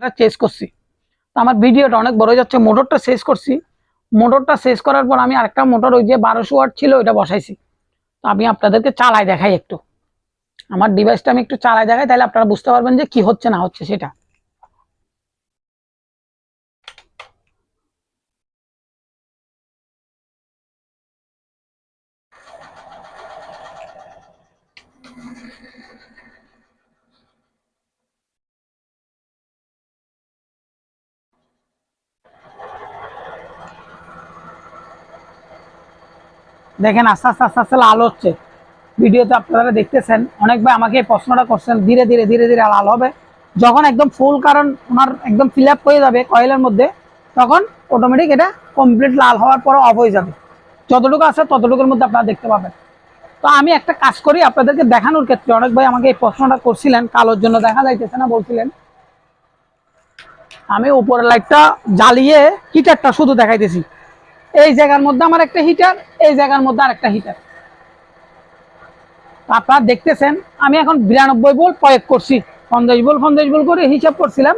এটা চেস করছি। তো আমার ভিডিওটা অনেক বড় যাচ্ছে, মোটরটা শেষ করছি। মোটরটা শেষ করার পর আমি আরেকটা মোটর ওই যে বারোশো ওয়াট ছিল, ওইটা বসাইছি। তো আমি আপনাদেরকে চালাই দেখাই একটু। আমার ডিভাইসটা আমি একটু চালাই দেখাই, তাহলে আপনারা বুঝতে পারবেন যে কি হচ্ছে না হচ্ছে সেটা। দেখেন আস্তে আস্তে আস্তে আস্তে লাল হচ্ছে। ভিডিওতে আপনারা দেখতেছেন, অনেক ভাই আমাকে এই প্রশ্নটা করছেন, ধীরে ধীরে ধীরে ধীরে লাল হবে। যখন একদম ফুল কারণ ওনার একদম ফিল হয়ে যাবে কয়েলের মধ্যে, তখন অটোমেটিক এটা কমপ্লিট লাল হওয়ার পর অফ হয়ে যাবে। যতটুকু আছে ততটুকুর মধ্যে আপনারা দেখতে পাবেন। তো আমি একটা কাজ করি, আপনাদেরকে দেখানোর ক্ষেত্রে অনেক ভাই আমাকে এই প্রশ্নটা করছিলেন, কালোর জন্য দেখা যাইতেছে না বলছিলেন। আমি উপরের লাইটটা জ্বালিয়ে হিটারটা শুধু দেখাইতেছি। এই জায়গার মধ্যে আমার একটা হিটার এই জায়গার মধ্যে আর একটা হিটার আপনারা দেখতেছেন, আমি এখন বিরানব্বই বোল প্রয়োগ করছি। পঞ্চাশ বোল পঞ্চাশ বোল করে হিসাব করছিলাম।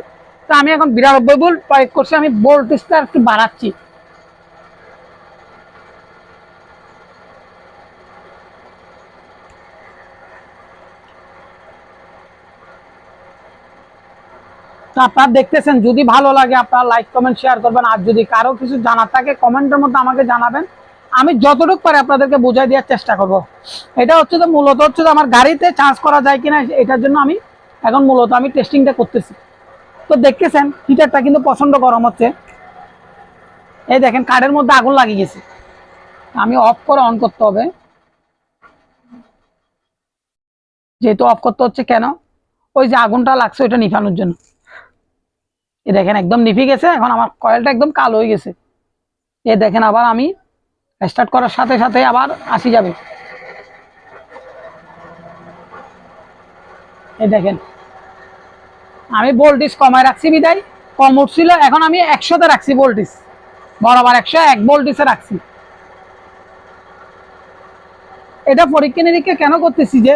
তা আমি এখন বিরানব্বই বোল প্রয়োগ করছি, আমি ভোল্টেজটা একটু বাড়াচ্ছি। তো আপনারা দেখতেছেন, যদি ভালো লাগে আপনারা লাইক কমেন্ট শেয়ার করবেন। আর যদি কারও কিছু জানার থাকে, কমেন্টের মধ্যে আমাকে জানাবেন। আমি যতটুকু পারি আপনাদেরকে বোঝাই দেওয়ার চেষ্টা করব। এটা হচ্ছে যে মূলত হচ্ছে আমার গাড়িতে চার্জ করা যায় কিনা, এটার জন্য আমি এখন মূলত আমি টেস্টিংটা করতেছি। তো দেখতেছেন হিটারটা কিন্তু প্রচণ্ড গরম হচ্ছে। এই দেখেন কার্ডের মধ্যে আগুন লাগিয়ে গেছে। আমি অফ করে অন করতে হবে। যেহেতু অফ করতে হচ্ছে কেন? ওই যে আগুনটা লাগছে, ওইটা নিভানোর জন্য। এ দেখেন একদম নিভে গেছে, এখন আমার কয়েলটা একদম কালো হয়ে গেছে। এ দেখেন আবার আমি স্টার্ট করার সাথে সাথে আবার আসি যাবে। এই দেখেন, আমি ভোল্টেজ কমায় রাখছি বিদায়, কম উঠছিল, এখন আমি একশোতে রাখছি ভোল্টেজ বরাবর একশো, এক ভোল্টেজে রাখছি। এটা পরীক্ষা নিরীক্ষা কেন করতেছি যে,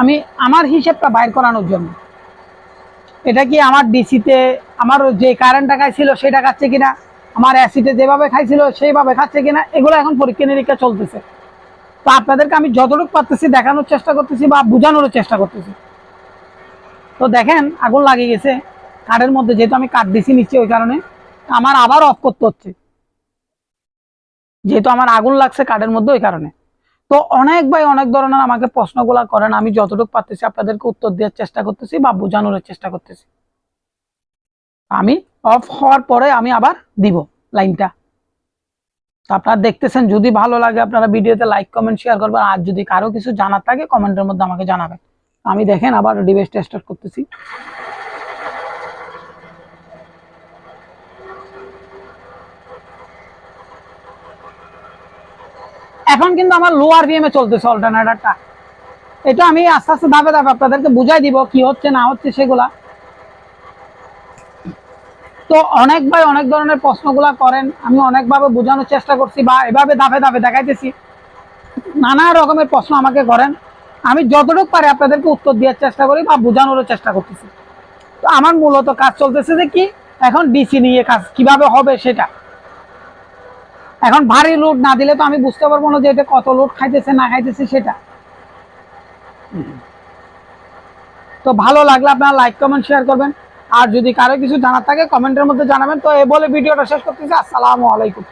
আমি আমার হিসেবটা বাইর করানোর জন্য। এটা কি আমার ডিসিতে আমার যে কারেন্টটা খাইছিল সেটা খাচ্ছে কিনা? আমার অ্যাসিডে যেভাবে খাইছিল সেইভাবে খাচ্ছে কিনা? এগুলো এখন পরীক্ষা নিরীক্ষা চলতেছে। তো আপনাদেরকে আমি যতটুকু পারতেছি দেখানোর চেষ্টা করতেছি বা বোঝানোর চেষ্টা করতেছি। তো দেখেন, আগুন লাগিয়ে গেছে। কাঠের মধ্যে যেহেতু আমি কাঠ দিছি নিচ্ছি ওই কারণে আমার আবার অফ করতে হচ্ছে। যেহেতু আমার আগুন লাগছে কাঠের মধ্যে ওই কারণে। তো অনেক ভাই অনেক ধরনের আমাকে প্রশ্নগুলা করেন, আমি যতটুকু পারতেছি আপনাদেরকে উত্তর দেওয়ার চেষ্টা করতেছি বা বোঝানোর চেষ্টা করতেছি। আমি অফ হওয়ার পরে আমি আবার দিব লাইনটা। আপনারা দেখতেছেন, যদি ভালো লাগে আপনারা ভিডিওতে লাইক কমেন্ট শেয়ার করবেন, আর যদি কারও কিছু জানার থাকে কমেন্টের মধ্যে আমাকে জানাবেন। আমি দেখেন আবার ডিভাইসটা স্টার্ট করতেছি। এখন কিন্তু আমার লোয়ার ভিএম এ চলতেছে অল্টারনেটারটা এটা আমি আস্তে আস্তে ধাপে ধাপে আপনাদেরকে বুঝাই দিব কি হচ্ছে, না হচ্ছে সেগুলা। তো অনেক ভাই অনেক ধরনের প্রশ্নগুলা করেন, আমি অনেকভাবে বোঝানোর চেষ্টা করছি বা এভাবে ধাপে ধাপে দেখাইতেছি। নানা রকমের প্রশ্ন আমাকে করেন। আমি যতটুকু পারি আপনাদেরকে উত্তর দেওয়ার চেষ্টা করি বা বোঝানোর চেষ্টা করতেছি। তো আমার মূলত কাজ চলতেছে যে কি, এখন ডিসি নিয়ে কাজ কীভাবে হবে সেটা। এখন ভারী লোড না দিলে তো আমি বুঝতে পারব না যে এটা কত লোড খাইতেছে, না খাইতেছে, সেটা। তো ভালো লাগলে আপনারা লাইক কমেন্ট শেয়ার করবেন। আর যদি কারও কিছু জানার থাকে কমেন্টের মধ্যে জানাবেন। তো এ বলে ভিডিওটা শেষ করতেছি। আসসালামু আলাইকুম।